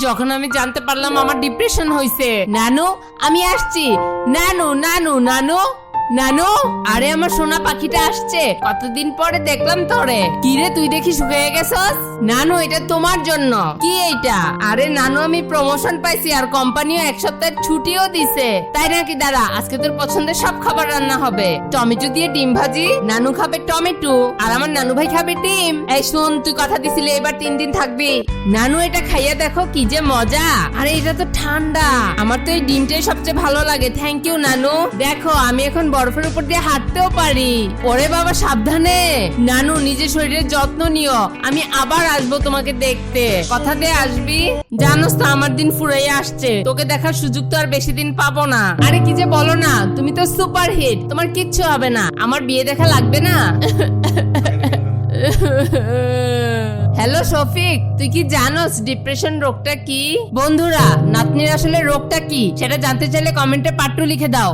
যখন আমি জানতে পারলাম আমার ডিপ্রেশন হয়েছে নানু আমি আসছি। নানু নানু নানু। নানু, আরে আমার সোনা পাখিটা আসছে। কতদিন পরে দেখলাম তোরে। কিরে, তুই দেখি শুকিয়ে গেছস? নানু, এটা তোমার জন্য। কি এইটা? আরে নানু, আমি প্রমোশন পাইছি আর কোম্পানিও এক সপ্তাহের ছুটিও দিছে। তাই নাকি, দাঁড়া, আজকে তোর পছন্দের সব খাবার রান্না হবে। টমেটো দিয়ে ডিম ভাজি, নানু খাবে টমেটো, আর আমার নানু ভাই খাবে ডিম। এই শুন, তুই কথা দিছিলি, এবার তিন দিন থাকবি। নানু, এটা খাইয়া দেখো কি যে মজা। আরে, এটা তো ঠান্ডা। আমার তো এই ডিমটাই সবচেয়ে ভালো লাগে। থ্যাংক ইউ নানু। দেখো, আমি এখন বরফের উপর দিয়ে হাঁটতেও পারি। ওরে বাবা, সাবধানে। নানু, নিজের শরীরের যত্ন নিও। আমি আবার আসব তোমাকে দেখতে। কথা দিয়ে আসবি? জানোস তো আমার দিন ফুরাইয়া আসছে। তোকে দেখার সুযোগ তো আর বেশি দিন পাবো না। আরে কি যে বলো না, তুমি তো সুপার হিট। তোমার কিচ্ছু হবে না। আমার বিয়ে দেখা লাগবে না? হ্যালো, শফিক, তুই কি জানোস ডিপ্রেশন রোগটা কি? বন্ধুরা, নাতনির আসলে রোগটা কি? সেটা জানতে চাইলে কমেন্টে পাট্টু লিখে দাও।